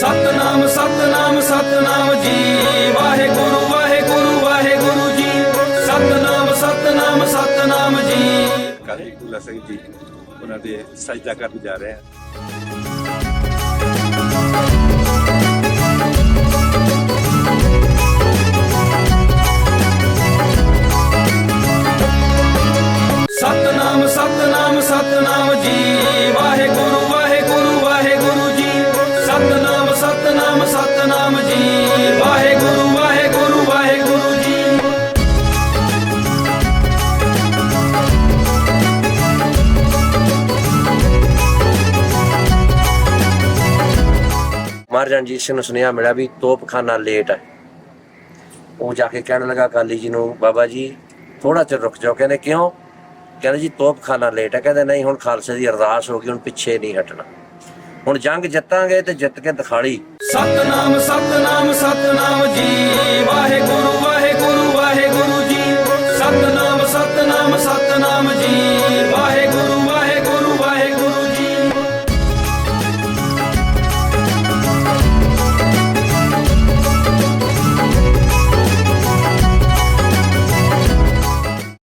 ਸਤਨਾਮ ਸਤਨਾਮ ਸਤਨਾਮ ਜੀ। ਵਾਹਿਗੁਰੂ ਵਾਹਿਗੁਰੂ ਵਾਹਿਗੁਰੂ ਜੀ। ਸਤਨਾਮ ਸਤਨਾਮ ਸਤਨਾਮ ਜੀ। ਕਾਜੀ ਕੁਲਾ ਸਿੰਘ ਜੀ ਉਹਨਾਂ ਦੇ ਸਜਦਾ ਕਰਨ ਜਾ ਰਹੇ ਹਾਂ ਸਤਨਾਮ ਸਤਨਾਮ ਸਤਨਾਮ ਜੀ। ਮਹਾਰਾਜਾ ਰਣਜੀਤ ਸਿੰਘ ਨੂੰ ਸੁਨੇਹਾ ਮਿਲਿਆ ਵੀ ਤੋਪਖਾਨਾ ਲੇਟ ਹੈ ਉਹ ਜਾ ਕੇ ਕਹਿਣ ਲੱਗਾ, ਅਕਾਲੀ ਜੀ ਨੂੰ, ਬਾਬਾ ਜੀ ਥੋੜਾ ਚਿਰ ਰੁਕ ਜਾਓ। ਕਹਿੰਦੇ, ਕਿਉਂ? ਕਹਿੰਦੇ ਜੀ, ਤੋਪਖਾਨਾ ਲੇਟ ਹੈ ਕਹਿੰਦੇ, ਨਹੀਂ, ਹੁਣ ਖਾਲਸੇ ਦੀ ਅਰਦਾਸ ਹੋ ਗਈ, ਹੁਣ ਪਿੱਛੇ ਨਹੀਂ ਹਟਣਾ। ਹੁਣ ਜੰਗ ਜਿੱਤਾਂਗੇ ਤੇ ਜਿੱਤ ਕੇ ਦਿਖਾਲੀ। ਸਤਨਾਮ ਸਤਨਾਮ ਸਤਨਾਮ।